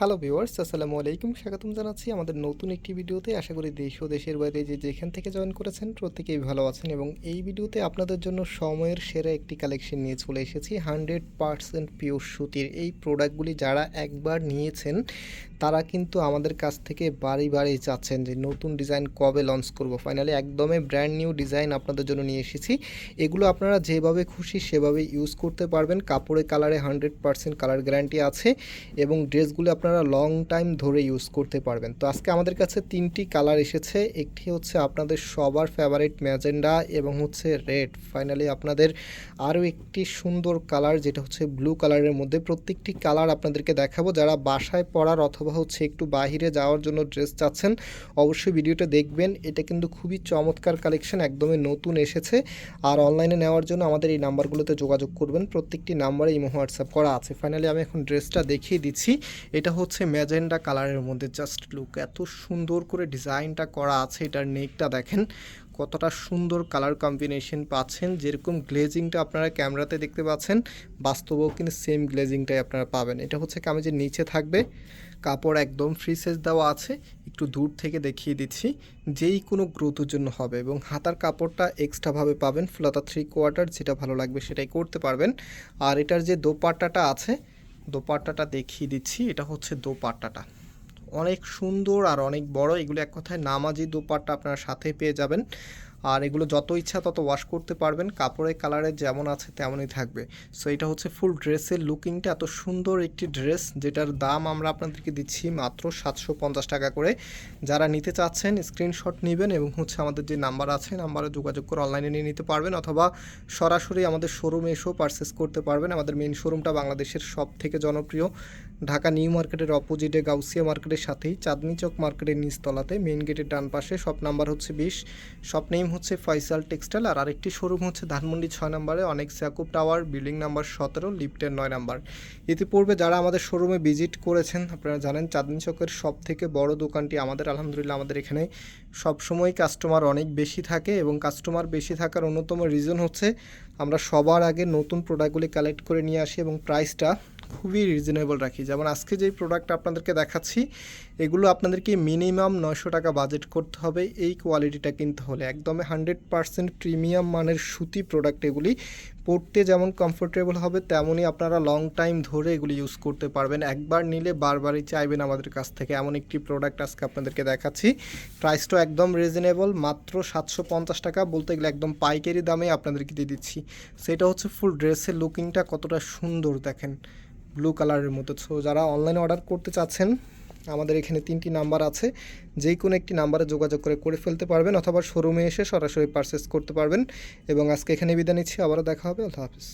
Hello viewers আসসালামু আলাইকুম। স্বাগতম জানাচ্ছি আমাদের নতুন একটি ভিডিওতে। আশা করি দেশ ও দেশের বাইরে যে যেখান থেকে জয়েন করেছেন প্রত্যেকেই ভালো আছেন এবং এই ভিডিওতে আপনাদের জন্য সময়ের সেরা একটি কালেকশন নিয়ে চলে এসেছি। হান্ড্রেড পারসেন্ট পিওর সুতির এই প্রোডাক্টগুলি যারা একবার নিয়েছেন তারা কিন্তু আমাদের কাছ থেকে বাড়ি বাড়ি চাচ্ছেন যে নতুন ডিজাইন কবে লঞ্চ করব। ফাইনালি একদমই ব্র্যান্ড নিউ ডিজাইন আপনাদের জন্য নিয়ে এসেছি। এগুলো আপনারা যেভাবে খুশি সেভাবে ইউজ করতে পারবেন। কাপড়ে কালারে হান্ড্রেড পারসেন্ট কালার গ্যারান্টি আছে এবং ড্রেসগুলো আপনারা লং টাইম ধরে ইউজ করতে পারবেন। তো আজকে আমাদের কাছে তিনটি কালার এসেছে। একটি হচ্ছে আপনাদের সবার ফেভারিট ম্যাজেন্ডা এবং হচ্ছে রেড ফাইনালি আপনাদের আরও একটি সুন্দর কালার যেটা হচ্ছে ব্লু কালারের মধ্যে। প্রত্যেকটি কালার আপনাদেরকে দেখাবো। যারা বাসায় পড়ার অথবা হচ্ছে একটু বাহিরে যাওয়ার জন্য ড্রেস চাচ্ছেন, অবশ্যই ভিডিওটা দেখবেন। এটা কিন্তু খুবই চমৎকার কালেকশন একদমই নতুন এসেছে। আর অনলাইনে নেওয়ার জন্য আমাদের এই নাম্বারগুলোতে যোগাযোগ করবেন। প্রত্যেকটি নাম্বারে ইমো হোয়াটসঅ্যাপ করা আছে। ফাইনালি আমি এখন ড্রেসটা দেখিয়ে দিচ্ছি। এটা হচ্ছে ম্যাজেন্ডা কালারের মধ্যে জাস্ট লুক এত সুন্দর করে ডিজাইনটা করা আছে এটার নেকটা দেখেন। কতটা সুন্দর কালার কম্বিনেশন পাচ্ছেন। যেরকম গ্লেজিংটা আপনারা ক্যামেরাতে দেখতে পাচ্ছেন, বাস্তবেও কিন্তু সেম গ্লেজিংটাই আপনারা পাবেন। এটা হচ্ছে কামিজের নিচে থাকবে। কাপড় একদম ফ্রি সাইজ দেওয়া আছে। একটু দূর থেকে দেখিয়ে দিচ্ছি। যেই কোনো গ্রোথের জন্য হবে এবং হাতার কাপড়টা এক্সট্রাভাবে পাবেন, ফ্লতা থ্রি কোয়ার্টার যেটা ভালো লাগবে সেটাই করতে পারবেন। আর এটার যে দোপাট্টাটা আছে, দোপাট্টাটা দেখিয়ে দিচ্ছি, এটা হচ্ছে দোপাট্টাটা। অনেক সুন্দর আর অনেক বড়, এগুলো এক কথায় নামাজি দোপাট্টা আপনারা সাথে পেয়ে যাবেন। আর এগুলো যত ইচ্ছা তত ওয়াশ করতে পারবেন। কাপড়ের কালারে যেমন আছে তেমনই থাকবে। সো এটা হচ্ছে ফুল ড্রেসের লুকিংটা এত সুন্দর একটি ড্রেস যেটার দাম আমরা আপনাদেরকে দিচ্ছি মাত্র সাতশো পঞ্চাশ টাকা করে। যারা নিতে চাচ্ছেন স্ক্রিনশট নেবেন এবং হচ্ছে আমাদের যে নাম্বার আছে নাম্বারে যোগাযোগ করে অনলাইনে নিয়ে নিতে পারবেন অথবা সরাসরি আমাদের শোরুমে এসেও পারচেস করতে পারবেন। আমাদের মেন শোরুমটা বাংলাদেশের সব থেকে জনপ্রিয়। ঢাকা নিউ মার্কেটের অপোজিটে গাউসিয়া মার্কেটের সাথেই, চাঁদনি চক মার্কেটের নিচতলাতে মেন গেটের ডান পাশে শপ নাম্বার হচ্ছে বিশ। শপ নেম হচ্ছে ফয়সাল টেক্সটাইল আর আরেকটি শোরুম হচ্ছে ধানমন্ডি ছয় নম্বরে অনেক স্যাকুব টাওয়ার, বিল্ডিং নাম্বার সতেরো, লিফটের নয় নাম্বার। ইতিপূর্বে যারা আমাদের শোরুমে ভিজিট করেছেন, আপনারা জানেন চাঁদনি চকের সব থেকে বড় দোকানটি আমাদের, আলহামদুলিল্লাহ, আমাদের এখানে সবসময় কাস্টমার অনেক বেশি থাকে এবং কাস্টমার বেশি থাকার অন্যতম রিজন হচ্ছে আমরা সবার আগে নতুন প্রোডাক্টগুলি কালেক্ট করে নিয়ে আসি এবং প্রাইসটা খুবই রিজনেবল রাখি। যেমন আজকে যেই প্রোডাক্ট আপনাদেরকে দেখাচ্ছি, এগুলো আপনাদেরকে মিনিমাম নয়শো টাকা বাজেট করতে হবে। এই কোয়ালিটিটা কিনতে হলে একদমই হান্ড্রেড পারসেন্ট প্রিমিয়াম মানের সুতি প্রোডাক্ট এগুলি পরতে যেমন কমফোর্টেবল হবে, তেমনই আপনারা লং টাইম ধরে এগুলি ইউজ করতে পারবেন। একবার নিলে বারবারই চাইবেন আমাদের কাছ থেকে। এমন একটি প্রোডাক্ট আজকে আপনাদেরকে দেখাচ্ছি। প্রাইসটা একদম রিজনেবল মাত্র সাতশো পঞ্চাশ টাকা বলতে গেলে একদম পাইকারি দামে আপনাদেরকে দিয়ে দিচ্ছি। সেটা হচ্ছে ফুল ড্রেসের লুকিংটা কতটা সুন্দর দেখেন। ব্লু কালারের মতো। সো যারা অনলাইনে অর্ডার করতে চাচ্ছেন, আমাদের এখানে তিনটি নাম্বার আছে। যে কোনো একটি নাম্বারে যোগাযোগ করে করে ফেলতে পারবেন অথবা শোরুমে এসে সরাসরি পারচেস করতে পারবেন। এবং আজকে এখানে বিদায় নিচ্ছি, আবারও দেখা হবে। আল্লাহ হাফিজ।